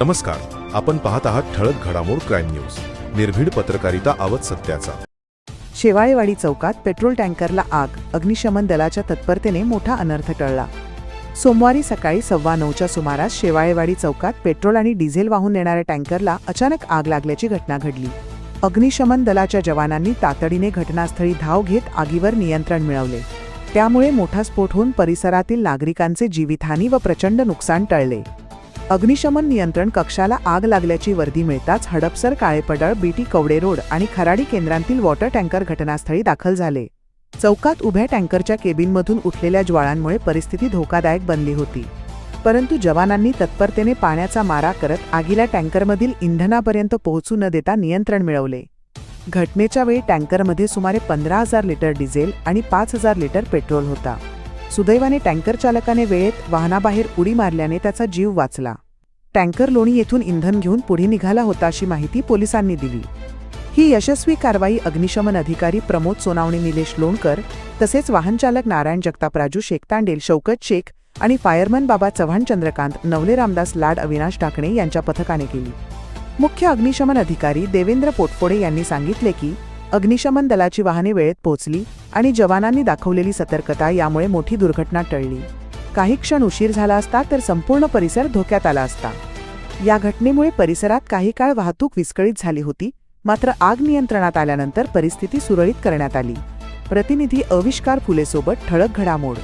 नमस्कार आपण पाहत आहात ठळक घडामोड क्राईम न्यूज. निर्भीड पत्रकारिता आवत सत्याचा. शेवाळेवाडी चौकात पेट्रोल टँकरला आग अग्निशमन दलाच्या तत्परतेने मोठा अनर्थ टळला. सोमवारी सकाळी सव्वा नऊच्या सुमारास शेवाळेवाडी चौकात पेट्रोल आणि डिझेल वाहून नेणाऱ्या टँकरला अचानक आग लागल्याची घटना घडली. अग्निशमन दलाच्या जवानांनी तातडीने घटनास्थळी धाव घेत आगीवर नियंत्रण मिळवले. त्यामुळे मोठा स्फोट होऊन परिसरातील नागरिकांचे जीवितहानी व प्रचंड नुकसान टळले. अग्निशमन नियंत्रण कक्षाला आग लागल्याची वर्दी मिळताच हडपसर काळेपडळ बीटी कवडे रोड आणि खराडी केंद्रांतील वॉटर टँकर घटनास्थळी दाखल झाले. चौकात उभ्या टँकरच्या केबिनमधून उठलेल्या ज्वाळांमुळे परिस्थिती धोकादायक बनली होती. परंतु जवानांनी तत्परतेने पाण्याचा मारा करत आगीला टँकरमधील इंधनापर्यंत पोहोचू न देता नियंत्रण मिळवले. घटनेच्या वेळी टँकरमध्ये सुमारे पंधरा हजार लिटर डिझेल आणि पाच हजार लिटर पेट्रोल होता. सुदैवाने टँकर चालकाने वेळेत वाहनाबाहेर उडी मारल्याने त्याचा जीव वाचला. टँकर लोणी येथून इंधन घेऊन पुढे निघाला होता अशी माहिती पोलिसांनी दिली. ही यशस्वी कारवाई अग्निशमन अधिकारी प्रमोद सोनावणे निलेश लोणकर तसेच वाहनचालक नारायण जगताप राजू शेखतांडेल शौकत शेख आणि फायरमन बाबा चव्हाण चंद्रकांत नवले रामदास लाड अविनाश ढाकणे यांच्या पथकाने केली. मुख्य अग्निशमन अधिकारी देवेंद्र पोटफोडे यांनी सांगितले की अग्निशमन दलाची वाहने वेळेत पोहोचली आणि जवानांनी दाखवलेली सतर्कता यामुळे मोठी दुर्घटना टळली. काही क्षण उशीर झाला असता तर संपूर्ण परिसर धोक्यात आला असता. या घटनेमुळे परिसरात काही काळ वाहतूक विस्कळीत झाली होती मात्र आग नियंत्रणात आल्यानंतर परिस्थिती सुरळीत करण्यात आली. प्रतिनिधी अविष्कार फुलेसोबत ठळक घडामोड.